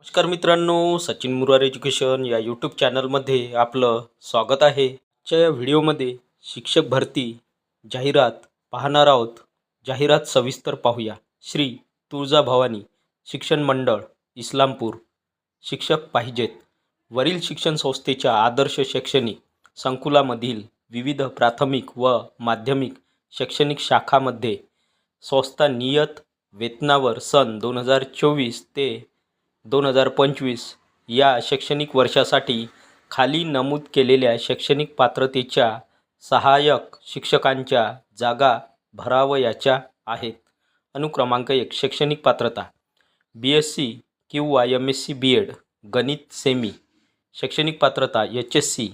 नमस्कार मित्रांनो सचिन मुरार एज्युकेशन या यूट्यूब चॅनलमध्ये आपलं स्वागत आहे. आजच्या या व्हिडिओमध्ये शिक्षक भरती जाहिरात पाहणार आहोत. जाहिरात सविस्तर पाहूया. श्री तुळजाभवानी शिक्षण मंडळ इस्लामपूर. शिक्षक पाहिजेत. वरील शिक्षण संस्थेच्या आदर्श शैक्षणिक संकुलामधील विविध प्राथमिक व माध्यमिक शैक्षणिक शाखामध्ये संस्था नियत वेतनावर सन दोन हजार चोवीस ते दोन हजार पंचवीस या शैक्षणिक वर्षासाठी खाली नमूद केलेल्या शैक्षणिक पात्रतेच्या सहाय्यक शिक्षकांच्या जागा भरावयाच्या आहेत. अनुक्रमांक एक शैक्षणिक पात्रता. बी एस सी किंवा M S C B Ed गणित सेमी शैक्षणिक पात्रता एच एस सी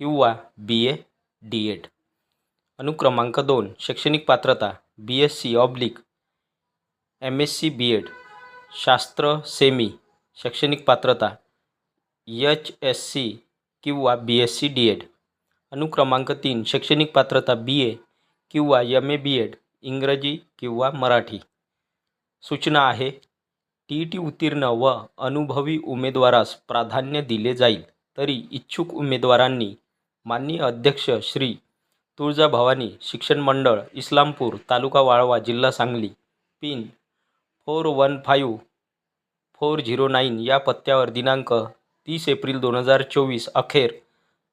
किंवा बी ए डी एड अनुक्रमांक दोन शैक्षणिक पात्रता B S C oblique M S C B Ed शास्त्र सेमी शैक्षणिक पात्रता एच एस सी किंवा B S C D Ed अनुक्रमांक तीन शैक्षणिक पात्रता बी ए किंवा एम ए बी एड इंग्रजी किंवा मराठी. सूचना आहे टी ई टी उत्तीर्ण व अनुभवी उमेदवारास प्राधान्य दिले जाईल तरी इच्छुक उमेदवारांनी माननीय अध्यक्ष श्री तुळजाभवानी शिक्षण मंडळ इस्लामपूर तालुका वाळवा जिल्हा Sangli pin four one five four zero nine या पत्त्यावर दिनांक तीस एप्रिल दोन हजार चोवीस अखेर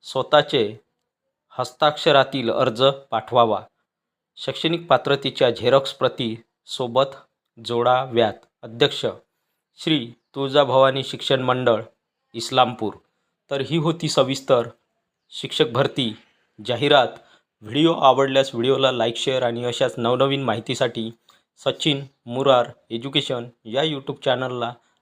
स्वतःचे हस्ताक्षरातील अर्ज पाठवावा. शैक्षणिक पात्रतेच्या झेरॉक्स प्रती सोबत जोडाव्यात. अध्यक्ष श्री तुळजाभवानी शिक्षण मंडळ इस्लामपूर. तर ही होती सविस्तर शिक्षक भरती जाहिरात. व्हिडिओ आवडल्यास व्हिडिओला लाईक शेअर आणि अशाच नवनवीन माहितीसाठी सचिन मुरार एज्युकेशन या यूट्यूब चॅनलला